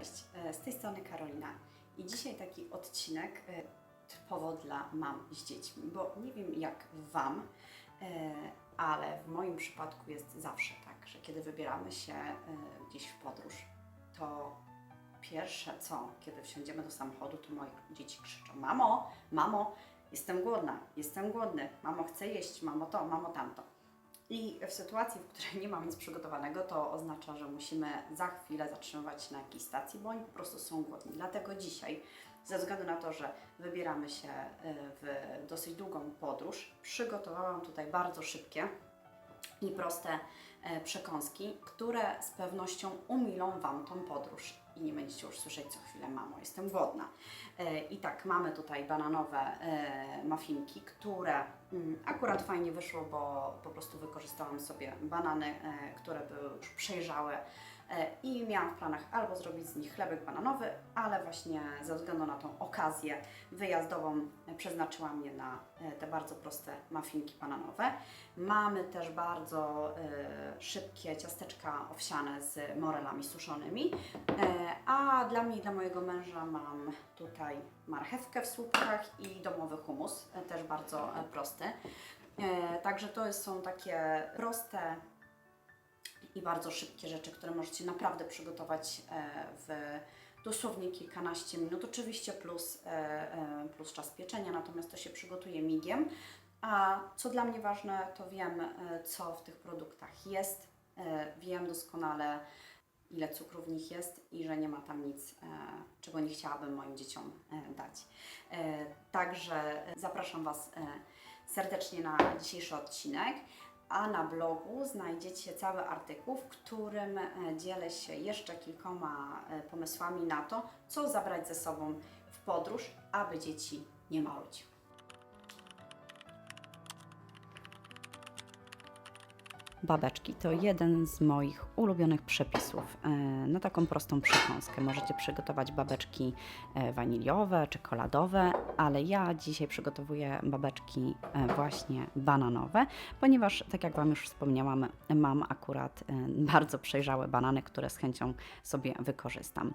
Cześć, e, z tej strony Karolina i dzisiaj taki odcinek e, typowo dla mam z dziećmi, bo nie wiem jak Wam, e, ale w moim przypadku jest zawsze tak, że kiedy wybieramy się gdzieś w podróż, to pierwsze co, kiedy wsiądziemy do samochodu, to moje dzieci krzyczą: Mamo, mamo, jestem głodna, jestem głodny, mamo, chcę jeść, mamo to, mamo tamto. I w sytuacji, w której nie mam nic przygotowanego, to oznacza, że musimy za chwilę zatrzymywać się na jakiejś stacji, bo oni po prostu są głodni. Dlatego dzisiaj, ze względu na to, że wybieramy się y, w dosyć długą podróż, przygotowałam tutaj bardzo szybkie i proste e, przekąski, które z pewnością umilą Wam tą podróż i nie będziecie już słyszeć co chwilę, mamo, jestem głodna. E, I tak, mamy tutaj bananowe e, muffinki, które mm, akurat fajnie wyszło, bo po prostu wykorzystałam sobie banany, e, które były już przejrzałe i miałam w planach albo zrobić z nich chlebek bananowy, ale właśnie ze względu na tą okazję wyjazdową e, przeznaczyłam je na e, te bardzo proste muffinki bananowe. Mamy też bardzo e, szybkie ciasteczka owsiane z morelami suszonymi, e, a dla mnie i dla mojego męża mam tutaj marchewkę w słupkach i domowy humus, e, też bardzo e, prosty. E, Także to są takie proste i bardzo szybkie rzeczy, które możecie naprawdę przygotować e, w dosłownie kilkanaście minut. Oczywiście plus, e, e, plus czas pieczenia, natomiast to się przygotuje migiem. A co dla mnie ważne, to wiem, co w tych produktach jest. Wiem doskonale, ile cukru w nich jest i że nie ma tam nic, czego nie chciałabym moim dzieciom dać. Także zapraszam Was serdecznie na dzisiejszy odcinek. A na blogu znajdziecie cały artykuł, w którym e, dzielę się jeszcze kilkoma e, pomysłami na to, co zabrać ze sobą w podróż, aby dzieci nie marudziły. Babeczki to jeden z moich ulubionych przepisów e, na taką prostą przekąskę. Możecie przygotować babeczki e, waniliowe, czekoladowe, ale ja dzisiaj przygotowuję babeczki e, właśnie bananowe, ponieważ, tak jak Wam już wspomniałam, mam akurat bardzo przejrzałe banany, które z chęcią sobie wykorzystam.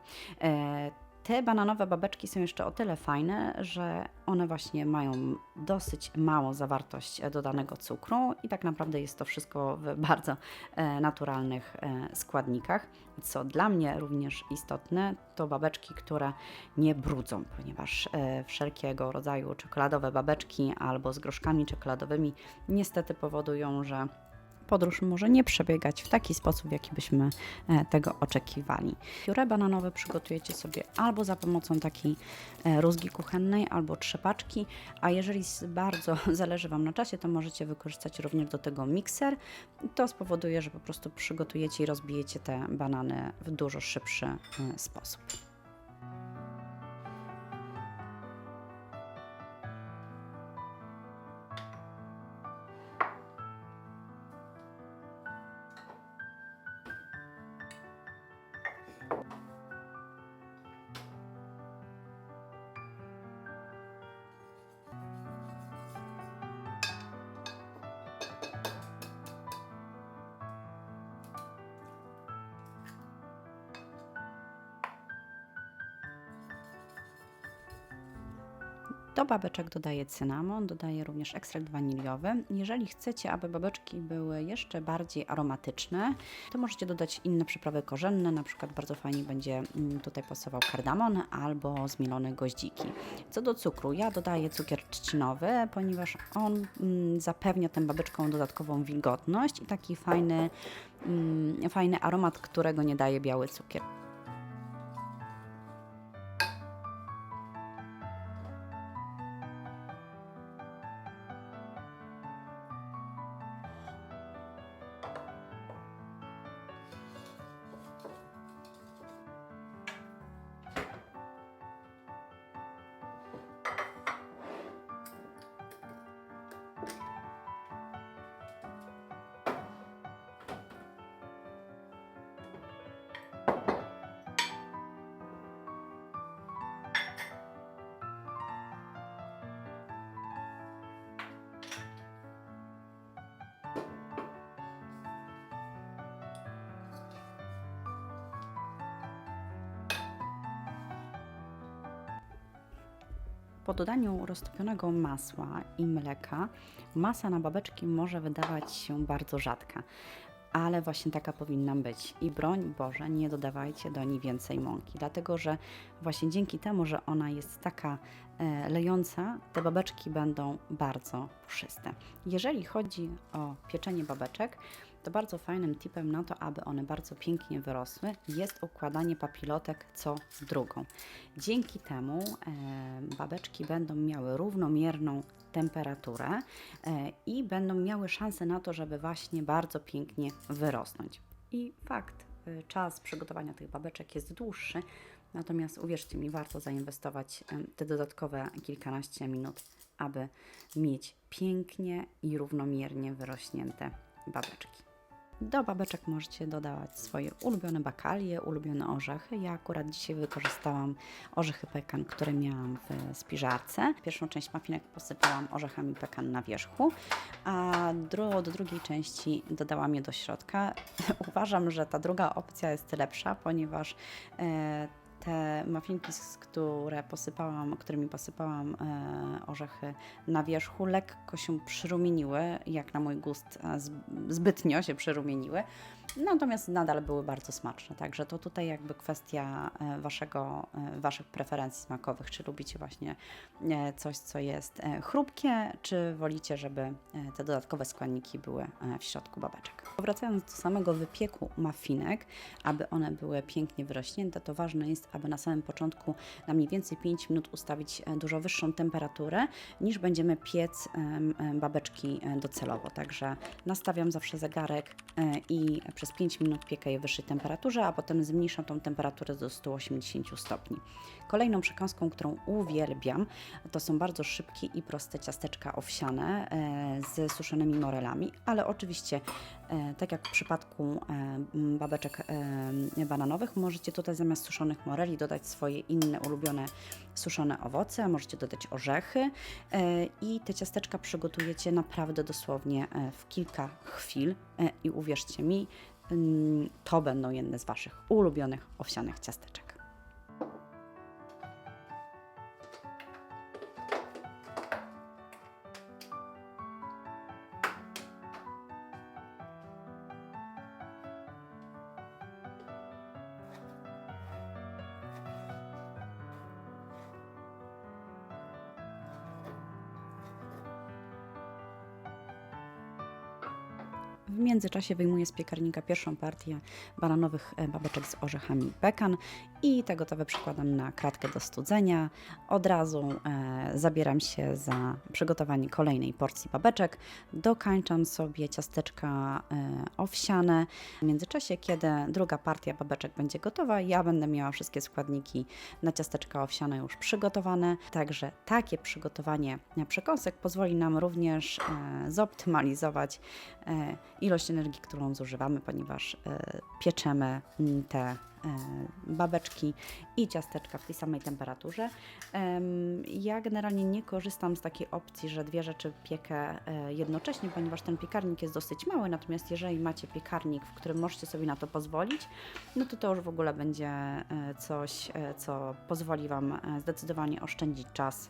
Te bananowe babeczki są jeszcze o tyle fajne, że one właśnie mają dosyć małą zawartość e, dodanego cukru i tak naprawdę jest to wszystko w bardzo e, naturalnych e, składnikach. Co dla mnie również istotne, to babeczki, które nie brudzą, ponieważ wszelkiego rodzaju czekoladowe babeczki albo z groszkami czekoladowymi niestety powodują, że podróż może nie przebiegać w taki sposób, jaki byśmy e, tego oczekiwali. Pióre bananowe przygotujecie sobie albo za pomocą takiej e, rózgi kuchennej, albo trzepaczki, a jeżeli bardzo zależy Wam na czasie, to możecie wykorzystać również do tego mikser. To spowoduje, że po prostu przygotujecie i rozbijecie te banany w dużo szybszy e, sposób. Do babeczek dodaję cynamon, dodaję również ekstrakt waniliowy. Jeżeli chcecie, aby babeczki były jeszcze bardziej aromatyczne, to możecie dodać inne przyprawy korzenne, na przykład bardzo fajnie będzie mm, tutaj pasował kardamon albo zmielone goździki. Co do cukru, ja dodaję cukier trzcinowy, ponieważ on mm, zapewnia tym babeczkom dodatkową wilgotność i taki fajny, mm, fajny aromat, którego nie daje biały cukier. Po dodaniu roztopionego masła i mleka masa na babeczki może wydawać się bardzo rzadka, ale właśnie taka powinna być. I broń Boże, nie dodawajcie do niej więcej mąki, dlatego że właśnie dzięki temu, że ona jest taka e, lejąca, te babeczki będą bardzo puszyste. Jeżeli chodzi o pieczenie babeczek, to bardzo fajnym tipem na to, aby one bardzo pięknie wyrosły, jest układanie papilotek co drugą. Dzięki temu e, babeczki będą miały równomierną temperaturę e, i będą miały szansę na to, żeby właśnie bardzo pięknie wyrosnąć. I fakt, e, czas przygotowania tych babeczek jest dłuższy, natomiast uwierzcie mi, warto zainwestować e, te dodatkowe kilkanaście minut, aby mieć pięknie i równomiernie wyrośnięte babeczki. Do babeczek możecie dodawać swoje ulubione bakalie, ulubione orzechy. Ja akurat dzisiaj wykorzystałam orzechy pekan, które miałam w spiżarce. Pierwszą część mafinek posypałam orzechami pekan na wierzchu, a dru- do drugiej części dodałam je do środka. Uważam, że ta druga opcja jest lepsza, ponieważ e, te muffinki, z które posypałam, którymi posypałam e, orzechy na wierzchu, lekko się przyrumieniły, jak na mój gust e, zb- zbytnio się przyrumieniły, natomiast nadal były bardzo smaczne. Także to tutaj jakby kwestia e, waszego, waszych preferencji smakowych, czy lubicie właśnie coś, co jest chrupkie, czy wolicie, żeby te dodatkowe składniki były w środku babeczek. Wracając do samego wypieku mafinek, aby one były pięknie wyrośnięte, to ważne jest, aby na samym początku na mniej więcej 5 minut ustawić e, dużo wyższą temperaturę niż będziemy piec babeczki e, docelowo. Także nastawiam zawsze zegarek e, i przez 5 minut piekę je w wyższej temperaturze, a potem zmniejszam tą temperaturę do 180 stopni. Kolejną przekąską, którą uwielbiam, to są bardzo szybkie i proste ciasteczka owsiane z suszonymi morelami, ale oczywiście tak jak w przypadku e, babeczek e, bananowych, możecie tutaj zamiast suszonych moreli dodać swoje inne ulubione suszone owoce, możecie dodać orzechy e, i te ciasteczka przygotujecie naprawdę dosłownie w kilka chwil i uwierzcie mi, mm, to będą jedne z Waszych ulubionych owsianych ciasteczek. W międzyczasie wyjmuję z piekarnika pierwszą partię bananowych e, babeczek z orzechami pekan i te gotowe przykładam na kratkę do studzenia. Od razu e, zabieram się za przygotowanie kolejnej porcji babeczek. Dokańczam sobie ciasteczka e, owsiane. W międzyczasie, kiedy druga partia babeczek będzie gotowa, ja będę miała wszystkie składniki na ciasteczka owsiane już przygotowane. Także takie przygotowanie przekąsek pozwoli nam również e, zoptymalizować e, ilość energii, którą zużywamy, ponieważ e, pieczemy te babeczki i ciasteczka w tej samej temperaturze. Em, Ja generalnie nie korzystam z takiej opcji, że dwie rzeczy piekę e, jednocześnie, ponieważ ten piekarnik jest dosyć mały, natomiast jeżeli macie piekarnik, w którym możecie sobie na to pozwolić, no to to już w ogóle będzie e, coś, e, co pozwoli Wam e, zdecydowanie oszczędzić czas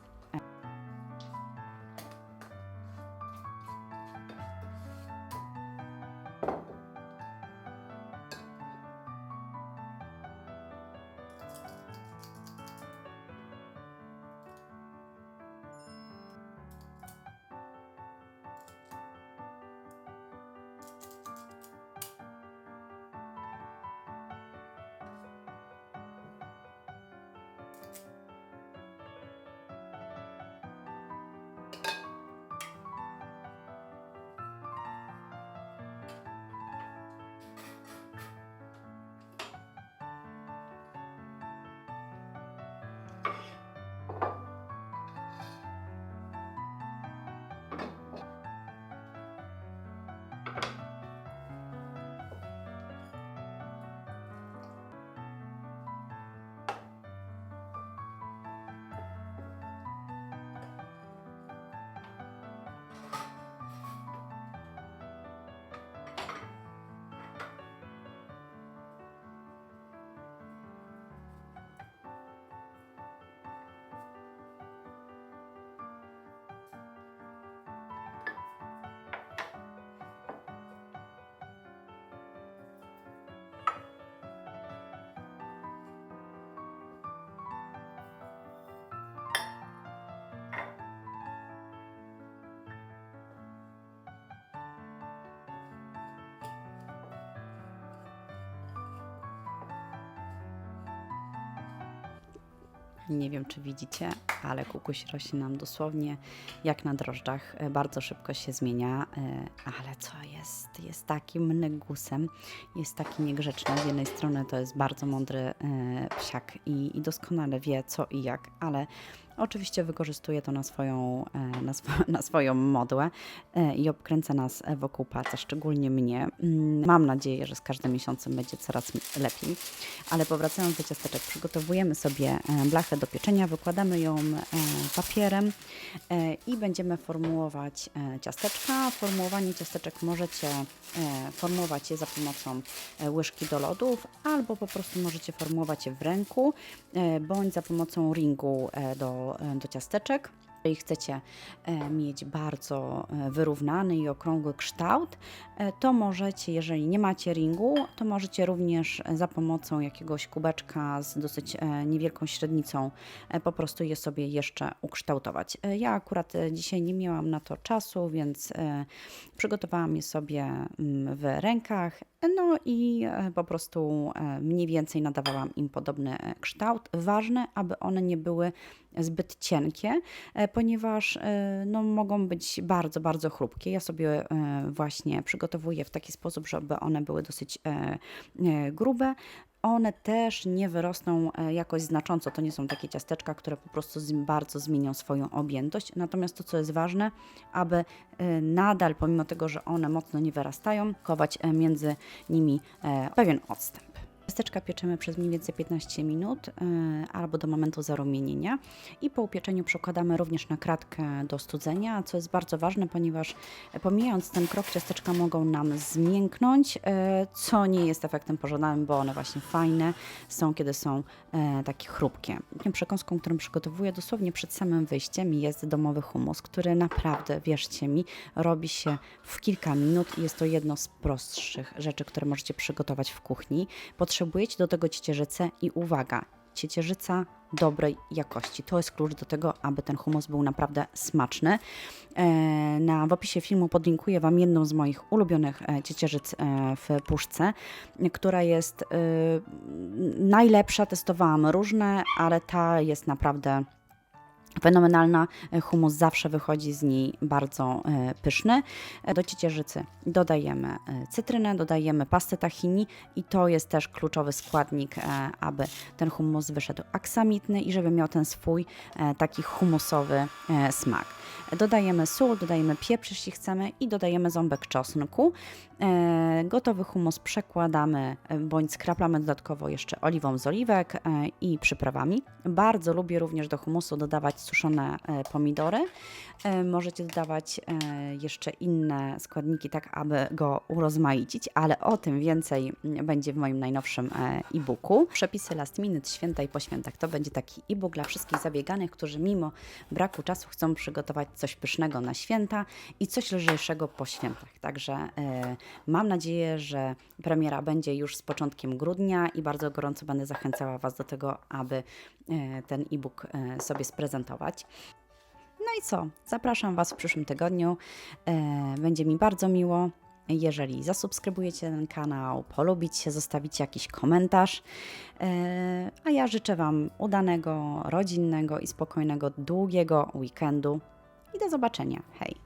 Nie wiem, czy widzicie, ale kukuś rośnie nam dosłownie jak na drożdżach. E, Bardzo szybko się zmienia, ale co jest? Jest takim negusem, jest taki niegrzeczny. Z jednej strony to jest bardzo mądry e, psiak i, i doskonale wie co i jak, ale oczywiście wykorzystuje to na swoją, e, na, swo, na swoją modłę e, i obkręca nas e, wokół palca, szczególnie mnie. Mm, Mam nadzieję, że z każdym miesiącem będzie coraz lepiej. Ale powracając do ciasteczek, przygotowujemy sobie e, blachę do pieczenia, wykładamy ją e, papierem e, i będziemy formułować e, ciasteczka. Formułowanie ciasteczek możecie e, formułować je za pomocą e, łyżki do lodów, albo po prostu możecie formułować je w ręku, e, bądź za pomocą ringu do, do ciasteczek. Jeżeli chcecie e, mieć bardzo e, wyrównany i okrągły kształt, e, to możecie, jeżeli nie macie ringu, to możecie również za pomocą jakiegoś kubeczka z dosyć niewielką średnicą po prostu je sobie jeszcze ukształtować. Ja akurat dzisiaj nie miałam na to czasu, więc przygotowałam je sobie mm, w rękach, no i e, po prostu e, mniej więcej nadawałam im podobny kształt. Ważne, aby one nie były zbyt cienkie, e, ponieważ no, mogą być bardzo, bardzo chrupkie. Ja sobie właśnie przygotowuję w taki sposób, żeby one były dosyć grube. One też nie wyrosną e, jakoś znacząco. To nie są takie ciasteczka, które po prostu bardzo zmienią swoją objętość. Natomiast to, co jest ważne, aby e, nadal, pomimo tego, że one mocno nie wyrastają, chować e, między nimi pewien odstęp. Ciasteczka pieczemy przez mniej więcej 15 minut e, albo do momentu zarumienienia i po upieczeniu przekładamy również na kratkę do studzenia, co jest bardzo ważne, ponieważ e, pomijając ten krok ciasteczka mogą nam zmięknąć, e, co nie jest efektem pożądanym, bo one właśnie fajne są, kiedy są takie chrupkie. Przekąską, którą przygotowuję dosłownie przed samym wyjściem jest domowy humus, który naprawdę, wierzcie mi, robi się w kilka minut i jest to jedno z prostszych rzeczy, które możecie przygotować w kuchni. Potrzebujecie do tego ciecierzycę i uwaga, ciecierzyca dobrej jakości. To jest klucz do tego, aby ten humus był naprawdę smaczny. E, Na, w opisie filmu podlinkuję Wam jedną z moich ulubionych e, ciecierzyc e, w puszce, która jest najlepsza. Testowałam różne, ale ta jest naprawdę fenomenalna. E, Humus zawsze wychodzi z niej bardzo e, pyszny. E, Do ciecierzycy dodajemy cytrynę, dodajemy pastę tahini i to jest też kluczowy składnik, aby ten humus wyszedł aksamitny i żeby miał ten swój taki humusowy smak. Dodajemy sól, dodajemy pieprz, jeśli chcemy i dodajemy ząbek czosnku. Gotowy humus przekładamy bądź skraplamy dodatkowo jeszcze oliwą z oliwek i przyprawami. Bardzo lubię również do humusu dodawać suszone e, pomidory. E, Możecie dodawać e, jeszcze inne składniki, tak aby go urozmaicić, ale o tym więcej mm, będzie w moim najnowszym e-booku. Przepisy last minute, święta i po świętach. To będzie taki e-book dla wszystkich zabieganych, którzy mimo braku czasu chcą przygotować coś pysznego na święta i coś lżejszego po świętach. Także mam nadzieję, że premiera będzie już z początkiem grudnia i bardzo gorąco będę zachęcała Was do tego, aby ten e-book e, sobie sprezentować. No i co? Zapraszam Was w przyszłym tygodniu. E, Będzie mi bardzo miło, jeżeli zasubskrybujecie ten kanał, polubicie, zostawicie jakiś komentarz. E, A ja życzę Wam udanego, rodzinnego i spokojnego, długiego weekendu. I do zobaczenia. Hej!